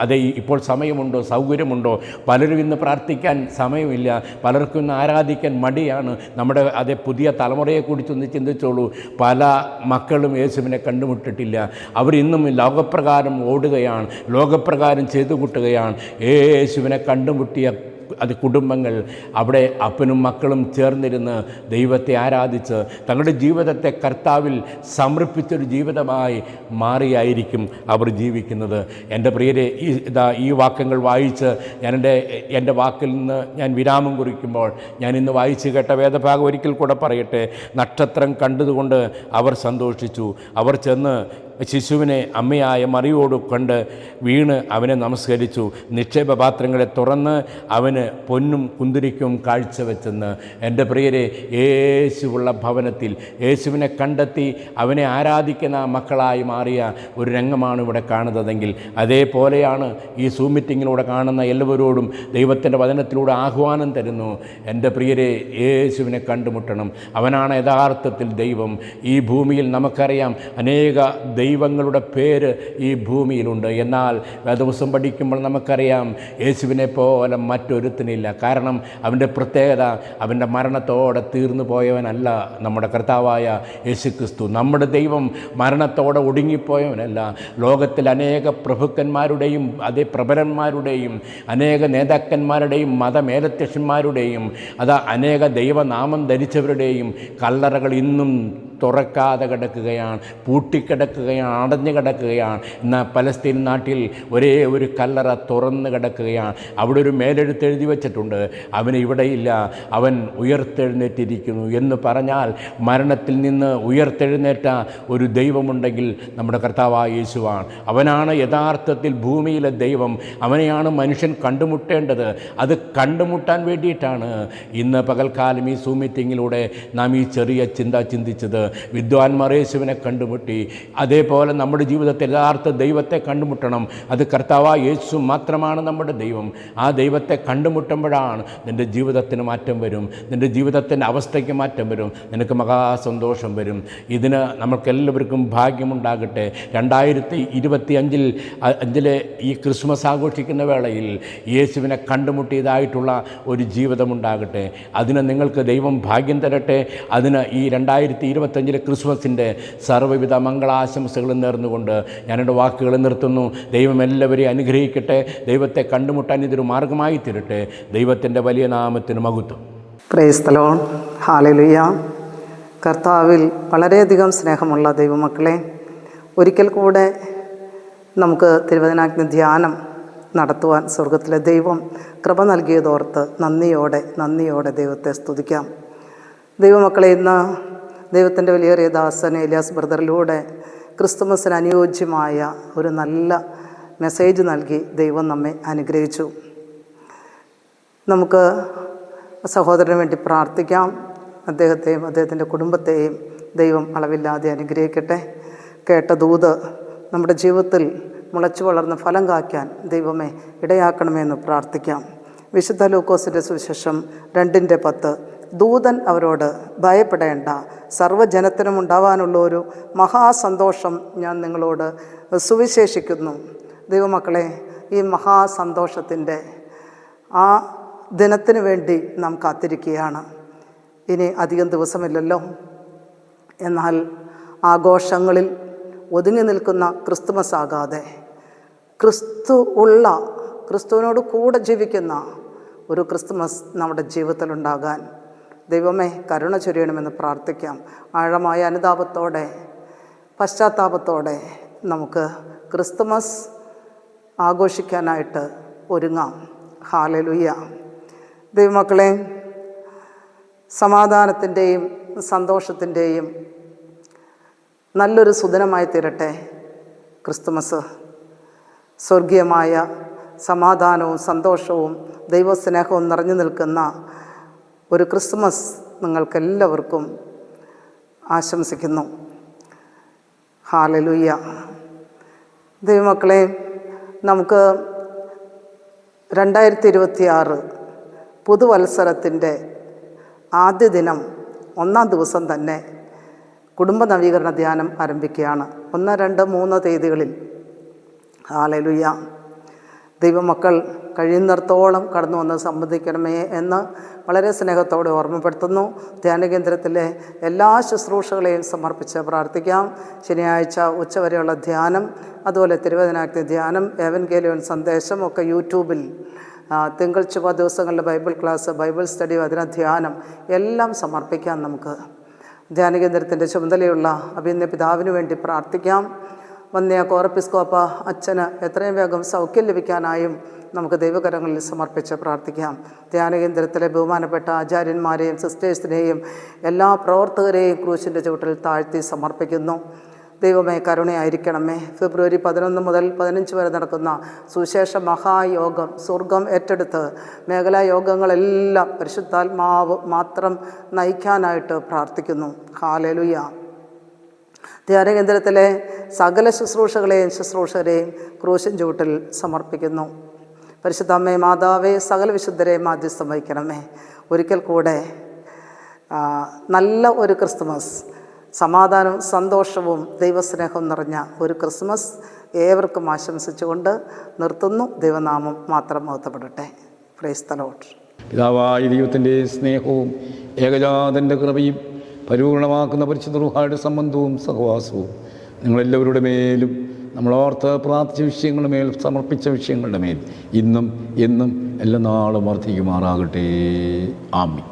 അതെ ഇപ്പോൾ സമയമുണ്ടോ? സൗകര്യമുണ്ടോ? പലരും ഇന്ന് പ്രാർത്ഥിക്കാൻ സമയമില്ല. പലർക്കും ഇന്ന് ആരാധിക്കാൻ മടിയാണ്. നമ്മുടെ അതേ പുതിയ തലമുറയെക്കുറിച്ചൊന്ന് ചിന്തിച്ചോളൂ. പല മക്കളും യേശുവിനെ കണ്ടുമുട്ടിട്ടില്ല. അവരിന്നും ലോകപ്രകാരം ഓടുകയാണ്. ലോകപ്രകാരം ചെയ്തു കൂട്ടുകയാണ്. യേശുവിനെ കണ്ടുമുട്ടിയ അത് കുടുംബങ്ങൾ അവിടെ അപ്പനും മക്കളും ചേർന്നിരുന്ന് ദൈവത്തെ ആരാധിച്ച് തങ്ങളുടെ ജീവിതത്തെ കർത്താവിൽ സമർപ്പിച്ചൊരു ജീവിതമായി മാറിയായിരിക്കും അവർ ജീവിക്കുന്നത്. എന്റെ പ്രിയരെ ഈ ഇതാ ഈ വാക്യങ്ങൾ വായിച്ച് ഞാൻ എന്റെ എന്റെ വാക്കിൽ നിന്ന് ഞാൻ വിരാമം കുറിക്കുമ്പോൾ ഞാൻ ഇന്ന് വായിച്ച് കേട്ട വേദഭാഗം ഒരിക്കൽ കൂടെ പറയട്ടെ. നക്ഷത്രം കണ്ടതുകൊണ്ട് അവർ സന്തോഷിച്ചു. അവർ ചെന്ന് ശിശുവിനെ അമ്മയായ മറിയോട് കണ്ട് വീണ് അവനെ നമസ്കരിച്ചു. നിക്ഷേപപാത്രങ്ങളെ തുറന്ന് അവന് പൊന്നും കുന്തിരിക്കും കാഴ്ചവെച്ചെന്ന് എന്റെ പ്രിയരെ യേശുവുള്ള ഭവനത്തിൽ യേശുവിനെ കണ്ടെത്തി അവനെ ആരാധിക്കുന്ന മക്കളായി മാറിയ ഒരു രംഗമാണ് ഇവിടെ കാണുന്നതെങ്കിൽ അതേപോലെയാണ് ഈ സൂം മീറ്റിങ്ങിലൂടെ കാണുന്ന എല്ലാവരോടും ദൈവത്തിന്റെ വചനത്തിലൂടെ ആഹ്വാനം തരുന്നു. എന്റെ പ്രിയരെ യേശുവിനെ കണ്ടുമുട്ടണം. അവനാണ് യഥാർത്ഥത്തിൽ ദൈവം. ഈ ഭൂമിയിൽ നമുക്കറിയാം അനേക ദൈവങ്ങളുടെ പേര് ഈ ഭൂമിയിലുണ്ട്. എന്നാൽ ദിവസം പഠിക്കുമ്പോൾ നമുക്കറിയാം യേശുവിനെ പോലെ മറ്റൊരുത്തിനില്ല. കാരണം അവന്റെ പ്രത്യേകത അവന്റെ മരണത്തോടെ തീർന്നു പോയവനല്ല നമ്മുടെ കർത്താവായ യേശു ക്രിസ്തു നമ്മുടെ ദൈവം മരണത്തോടെ ഒടുങ്ങിപ്പോയവനല്ല. ലോകത്തിൽ അനേക പ്രഭുക്കന്മാരുടെയും അതേ പ്രബലന്മാരുടെയും അനേക നേതാക്കന്മാരുടെയും മതമേലധ്യക്ഷന്മാരുടെയും അതാ അനേക ദൈവനാമം ധരിച്ചവരുടെയും കല്ലറകൾ ഇന്നും തുറക്കാതെ കിടക്കുകയാണ് പൂട്ടിക്കിടക്കുകയാണ് അടഞ്ഞു കിടക്കുകയാണ്. എന്നാൽ പലസ്തീൻ നാട്ടിൽ ഒരേ ഒരു കല്ലറ തുറന്ന് കിടക്കുകയാണ്. അവിടെ ഒരു മേലെടുത്ത് എഴുതി വെച്ചിട്ടുണ്ട്. അവന് ഇവിടെയില്ല അവൻ ഉയർത്തെഴുന്നേറ്റിരിക്കുന്നു എന്ന് പറഞ്ഞാൽ മരണത്തിൽ നിന്ന് ഉയർത്തെഴുന്നേറ്റ ഒരു ദൈവമുണ്ടെങ്കിൽ നമ്മുടെ കർത്താവായ യേശുവാണ്. അവനാണ് യഥാർത്ഥത്തിൽ ഭൂമിയിലെ ദൈവം. അവനെയാണ് മനുഷ്യൻ കണ്ടുമുട്ടേണ്ടത്. അത് കണ്ടുമുട്ടാൻ വേണ്ടിയിട്ടാണ് ഇന്ന് പകൽക്കാലം ഈ സൂ മീറ്റിങ്ങിലൂടെ നാം ഈ ചെറിയ ചിന്ത ചിന്തിച്ചത്. വിദ്വാൻമാർ യേശുവിനെ കണ്ടുമുട്ടി. അതേപോലെ നമ്മുടെ ജീവിതത്തിൽ യഥാർത്ഥ ദൈവത്തെ കണ്ടുമുട്ടണം. അത് കർത്താവായ യേശു മാത്രമാണ് നമ്മുടെ ദൈവം. ആ ദൈവത്തെ കണ്ടുമുട്ടുമ്പോഴാണ് നിന്റെ ജീവിതത്തിന് മാറ്റം വരും. നിന്റെ ജീവിതത്തിന്റെ അവസ്ഥയ്ക്ക് മാറ്റം വരും. നിനക്ക് മഹാസന്തോഷം വരും. ഇതിന് നമുക്കെല്ലാവർക്കും ഭാഗ്യമുണ്ടാകട്ടെ. രണ്ടായിരത്തി ഇരുപത്തി അഞ്ചിൽ അഞ്ചിലെ ഈ ക്രിസ്മസ് ആഘോഷിക്കുന്ന വേളയിൽ യേശുവിനെ കണ്ടുമുട്ടിയതായിട്ടുള്ള ഒരു ജീവിതമുണ്ടാകട്ടെ. അതിന് നിങ്ങൾക്ക് ദൈവം ഭാഗ്യം തരട്ടെ. അതിന് ഈ രണ്ടായിരത്തി ഇരുപത്തഞ്ചിലെ ക്രിസ്മസിന്റെ സർവവിധ മംഗളാശംസകളും നേർന്നുകൊണ്ട് ഞാൻ എന്റെ വാക്കുകൾ നിർത്തുന്നു. ദൈവം എല്ലാവരെയും അനുഗ്രഹിക്കട്ടെ. ദൈവത്തെ കണ്ടുമുട്ടാൻ ഇതൊരു മാർഗമായി തീരട്ടെ. ദൈവത്തിന്റെ വലിയ നാമത്തിന് മഹത്വം. പ്രേസ്തലോൺ ഹാലലുയ കർത്താവിൽ വളരെയധികം സ്നേഹമുള്ള ദൈവമക്കളെ ഒരിക്കൽ കൂടെ നമുക്ക് തിരുവചനാജ്ഞ ധ്യാനം നടത്തുവാൻ സ്വർഗത്തിലെ ദൈവം കൃപ നൽകിയതോർത്ത് നന്ദിയോടെ നന്ദിയോടെ ദൈവത്തെ സ്തുതിക്കാം. ദൈവമക്കളെ ഇന്ന് ദൈവത്തിന്റെ വലിയേറിയ ദാസൻ ഏലിയാസ് ബ്രദറിലൂടെ ക്രിസ്തുമസിന് അനുയോജ്യമായ ഒരു നല്ല മെസ്സേജ് നൽകി ദൈവം നമ്മെ അനുഗ്രഹിച്ചു. നമുക്ക് സഹോദരന് വേണ്ടി പ്രാർത്ഥിക്കാം. അദ്ദേഹത്തെയും അദ്ദേഹത്തിന്റെ കുടുംബത്തെയും ദൈവം അളവില്ലാതെ അനുഗ്രഹിക്കട്ടെ. കേട്ട ദൂത് നമ്മുടെ ജീവിതത്തിൽ മുളച്ചു വളർന്ന് ഫലം കാക്കാൻ ദൈവമേ ഇടയാക്കണമെന്ന് പ്രാർത്ഥിക്കാം. വിശുദ്ധ ലൂക്കോസിന്റെ സുവിശേഷം രണ്ടിന്റെ പത്ത് ദൂതൻ അവരോട് ഭയപ്പെടേണ്ട. സർവജനത്തിനും ഉണ്ടാവാനുള്ള ഒരു മഹാസന്തോഷം ഞാൻ നിങ്ങളോട് സുവിശേഷിക്കുന്നു. ദൈവമക്കളെ ഈ മഹാസന്തോഷത്തിന്റെ ആ ദിനത്തിന് വേണ്ടി നാം കാത്തിരിക്കുകയാണ്. ഇനി അധികം ദിവസമില്ലല്ലോ. എന്നാൽ ആഘോഷങ്ങളിൽ ഒതുങ്ങി നിൽക്കുന്ന ക്രിസ്തുമസ് ആകാതെ ക്രിസ്തു ഉള്ള ക്രിസ്തുവിനോട് കൂടെ ജീവിക്കുന്ന ഒരു ക്രിസ്തുമസ് നമ്മുടെ ജീവിതത്തിലുണ്ടാകാൻ ദൈവമേ കരുണ ചൊരിയണമെന്ന് പ്രാർത്ഥിക്കാം. ആഴമായ അനുതാപത്തോടെ പശ്ചാത്താപത്തോടെ നമുക്ക് ക്രിസ്തുമസ് ആഘോഷിക്കാനായിട്ട് ഒരുങ്ങാം. ഹാലലുയ്യ ദൈവമക്കളെ സമാധാനത്തിന്റെയും സന്തോഷത്തിന്റെയും നല്ലൊരു സുദിനമായി തീരട്ടെ. ക്രിസ്തുമസ് സ്വർഗീയമായ സമാധാനവും സന്തോഷവും ദൈവസ്നേഹവും നിറഞ്ഞു നിൽക്കുന്ന ഒരു ക്രിസ്മസ് നിങ്ങൾക്കെല്ലാവർക്കും ആശംസിക്കുന്നു. ഹാലലുയ്യ ദൈവമക്കളെ നമുക്ക് രണ്ടായിരത്തി ഇരുപത്തി ആറ് പുതുവത്സരത്തിന്റെ ആദ്യ ദിനം ഒന്നാം ദിവസം തന്നെ കുടുംബ നവീകരണ ധ്യാനം ആരംഭിക്കുകയാണ്. ഒന്ന് രണ്ട് മൂന്ന് തീയതികളിൽ. ഹാലലുയ്യ ദൈവമക്കൾ കഴിയുന്നിടത്തോളം കടന്നു വന്ന് സംബന്ധിക്കണമേ എന്ന് വളരെ സ്നേഹത്തോടെ ഓർമ്മപ്പെടുത്തുന്നു. ധ്യാനകേന്ദ്രത്തിലെ എല്ലാ ശുശ്രൂഷകളെയും സമർപ്പിച്ച് പ്രാർത്ഥിക്കാം. ശനിയാഴ്ച ഉച്ചവരെയുള്ള ധ്യാനം അതുപോലെ തിരുവേദനാക്തി ധ്യാനം ഏവൻ ഏവൻഗേലിയൻ സന്ദേശം ഒക്കെ യൂട്യൂബിൽ തിങ്കൾ ചൊവ്വ ദിവസങ്ങളിലെ ബൈബിൾ ക്ലാസ് ബൈബിൾ സ്റ്റഡി അതിന ധ്യാനം എല്ലാം സമർപ്പിക്കാം നമുക്ക്. ധ്യാനകേന്ദ്രത്തിന്റെ ചുമതലയുള്ള അഭിനയ പിതാവിന് വേണ്ടി പ്രാർത്ഥിക്കാം. വന്നിയ കോറപ്പിസ്കോപ്പ അച്ഛന് എത്രയും വേഗം സൗഖ്യം ലഭിക്കാനായും നമുക്ക് ദൈവകരങ്ങളിൽ സമർപ്പിച്ച് പ്രാർത്ഥിക്കാം. ധ്യാനകേന്ദ്രത്തിലെ ബഹുമാനപ്പെട്ട ആചാര്യന്മാരെയും സിസ്റ്റേഴ്സിനെയും എല്ലാ പ്രവർത്തകരെയും ക്രൂശിന്റെ ചുവട്ടിൽ താഴ്ത്തി സമർപ്പിക്കുന്നു. ദൈവമേ കരുണയായിരിക്കണമേ. ഫെബ്രുവരി പതിനൊന്ന് മുതൽ പതിനഞ്ച് വരെ നടക്കുന്ന സുശേഷ മഹായോഗം സ്വർഗം ഏറ്റെടുത്ത് മേഖലാ യോഗങ്ങളെല്ലാം പരിശുദ്ധാത്മാവ് മാത്രം നയിക്കാനായിട്ട് പ്രാർത്ഥിക്കുന്നു. ഹാലലുയ. ധ്യാനകേന്ദ്രത്തിലെ സകല ശുശ്രൂഷകളെയും ശുശ്രൂഷകരെയും ക്രൂശൻ ചൂട്ടിൽ സമർപ്പിക്കുന്നു. പരിശുദ്ധമ്മേ മാതാവേ സകല വിശുദ്ധരെ മാധ്യസ്ഥം വഹിക്കണമേ. ഒരിക്കൽ കൂടെ നല്ല ഒരു ക്രിസ്തുമസ് സമാധാനവും സന്തോഷവും ദൈവസ്നേഹവും നിറഞ്ഞ ഒരു ക്രിസ്മസ് ഏവർക്കും ആശംസിച്ചുകൊണ്ട് നിർത്തുന്നു. ദൈവനാമം മാത്രം മഹത്വപ്പെടട്ടെ. പ്രൈസ് തലോട്ട് പിതാവായ ദൈവത്തിന്റെ സ്നേഹവും ഏകജാതന്റെ കൃപയും പരിപൂർണമാക്കുന്ന പരിശുദ്ധ സംബന്ധവും സഹവാസവും നിങ്ങളെല്ലാവരുടെ മേലും നമ്മൾ ഓർത്ത് പ്രാർത്ഥിച്ച വിഷയങ്ങളുടെ മേൽ സമർപ്പിച്ച വിഷയങ്ങളുടെ മേൽ ഇന്നും എന്നും എല്ലാ നാളും വർദ്ധിക്കുമാറാകട്ടെ. ആമി